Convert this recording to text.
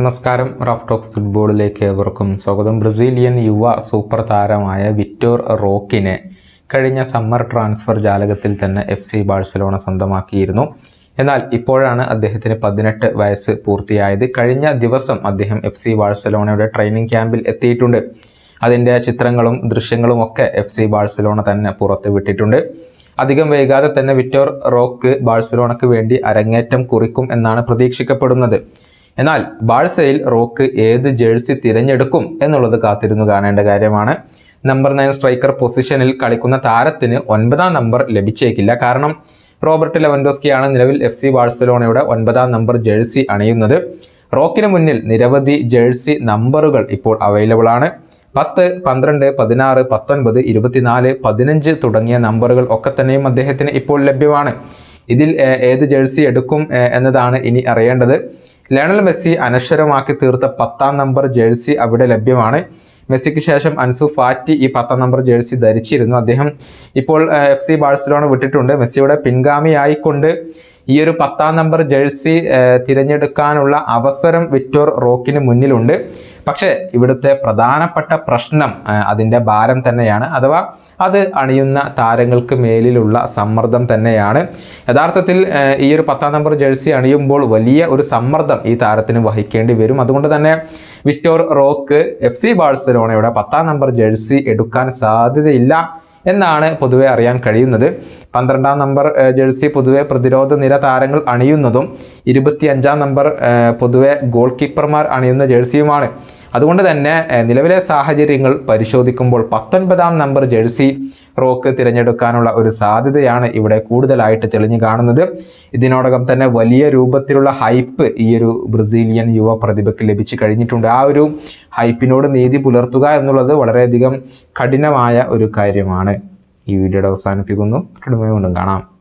നമസ്കാരം. Raf talks ഫുട്ബോളിലേക്ക് ഏവർക്കും സ്വാഗതം. ബ്രസീലിയൻ യുവ സൂപ്പർ താരമായ വിറ്റോർ റോക്കിനെ കഴിഞ്ഞ സമ്മർ ട്രാൻസ്ഫർ ജാലകത്തിൽ തന്നെ എഫ് സി ബാഴ്സലോണ സ്വന്തമാക്കിയിരുന്നു. എന്നാൽ ഇപ്പോഴാണ് അദ്ദേഹത്തിന് പതിനെട്ട് വയസ്സ് പൂർത്തിയായത്. കഴിഞ്ഞ ദിവസം അദ്ദേഹം എഫ് സി ബാഴ്സലോണയുടെ ട്രെയിനിങ് ക്യാമ്പിൽ എത്തിയിട്ടുണ്ട്. അതിന്റെ ചിത്രങ്ങളും ദൃശ്യങ്ങളും ഒക്കെ എഫ് സി ബാഴ്സലോണ തന്നെ പുറത്ത് വിട്ടിട്ടുണ്ട്. അധികം വൈകാതെ തന്നെ വിറ്റോർ റോക്ക് ബാഴ്സലോണയ്ക്ക് വേണ്ടി അരങ്ങേറ്റം കുറിക്കും എന്നാണ് പ്രതീക്ഷിക്കപ്പെടുന്നത്. എന്നാൽ ബാഴ്സയിൽ റോക്ക് ഏത് ജേഴ്സി തിരഞ്ഞെടുക്കും എന്നുള്ളത് കാത്തിരുന്നു കാണേണ്ട കാര്യമാണ്. നമ്പർ നയൻ സ്ട്രൈക്കർ പൊസിഷനിൽ കളിക്കുന്ന താരത്തിന് ഒൻപതാം നമ്പർ ലഭിച്ചേക്കില്ല. കാരണം റോബർട്ട് ലെവൻഡോസ്കിയാണ് നിലവിൽ എഫ് സി ബാഴ്സലോണയുടെ ഒൻപതാം നമ്പർ ജേഴ്സി അണിയുന്നത്. റോക്കിന് മുന്നിൽ നിരവധി ജേഴ്സി നമ്പറുകൾ ഇപ്പോൾ അവൈലബിൾ ആണ്. പത്ത് പന്ത്രണ്ട് പതിനാറ് പത്തൊൻപത് ഇരുപത്തിനാല് പതിനഞ്ച് തുടങ്ങിയ നമ്പറുകൾ ഒക്കെ തന്നെയും അദ്ദേഹത്തിന് ഇപ്പോൾ ലഭ്യമാണ്. ഇതിൽ ഏത് ജേഴ്സി എടുക്കും എന്നതാണ് ഇനി അറിയേണ്ടത്. ലയണൽ മെസ്സി അനശ്വരമാക്കി തീർത്ത പത്താം നമ്പർ ജേഴ്സി അവിടെ ലഭ്യമാണ്. മെസ്സിക്ക് ശേഷം അൻസു ഫാറ്റി ഈ പത്താം നമ്പർ ജേഴ്സി ധരിച്ചിരുന്നു. അദ്ദേഹം ഇപ്പോൾ എഫ് സി ബാഴ്സലോണ വിട്ടിട്ടുണ്ട്. മെസ്സിയുടെ പിൻഗാമിയായിക്കൊണ്ട് ഈ ഒരു പത്താം നമ്പർ ജേഴ്സി തിരഞ്ഞെടുക്കാനുള്ള അവസരം വിക്ടോർ റോക്കിന് മുന്നിലുണ്ട്. പക്ഷേ ഇവിടുത്തെ പ്രധാനപ്പെട്ട പ്രശ്നം അതിന്റെ ഭാരം തന്നെയാണ്. അഥവാ അത് അണിയുന്ന താരങ്ങൾക്ക് മേലിലുള്ള സമ്മർദ്ദം തന്നെയാണ്. യഥാർത്ഥത്തിൽ ഈ ഒരു പത്താം നമ്പർ ജേഴ്സി അണിയുമ്പോൾ വലിയ ഒരു സമ്മർദ്ദം ഈ താരത്തിന് വഹിക്കേണ്ടി വരും. അതുകൊണ്ട് തന്നെ വിക്ടോർ റോക്ക് എഫ് സി ബാഴ്സലോണയുടെ പത്താം നമ്പർ ജേഴ്സി എടുക്കാൻ സാധ്യതയില്ല. എന്നാണ് പൊതുവെ അറിയാൻ കഴിയുന്നത്. പന്ത്രണ്ടാം നമ്പർ ജേഴ്സി പൊതുവെ പ്രതിരോധ നിര താരങ്ങൾ അണിയുന്നതും ഇരുപത്തിയഞ്ചാം നമ്പർ പൊതുവെ ഗോൾ കീപ്പർമാർ അണിയുന്ന ജേഴ്സിയുമാണ്. അതുകൊണ്ട് തന്നെ നിലവിലെ സാഹചര്യങ്ങൾ പരിശോധിക്കുമ്പോൾ പത്തൊൻപതാം നമ്പർ ജേഴ്സി റോക്ക് തിരഞ്ഞെടുക്കാനുള്ള ഒരു സാധ്യതയാണ് ഇവിടെ കൂടുതലായിട്ട് തെളിഞ്ഞു കാണുന്നത്. ഇതിനോടകം തന്നെ വലിയ രൂപത്തിലുള്ള ഹൈപ്പ് ഈ ഒരു ബ്രസീലിയൻ യുവ പ്രതിഭയ്ക്ക് ലഭിച്ചു കഴിഞ്ഞിട്ടുണ്ട്. ആ ഒരു ഹൈപ്പിനോട് നീതി പുലർത്തുക എന്നുള്ളത് വളരെയധികം കഠിനമായ ഒരു കാര്യമാണ്. ഈ വീഡിയോയുടെ അവസാനിപ്പിക്കുന്നു. വീണ്ടും കാണാം.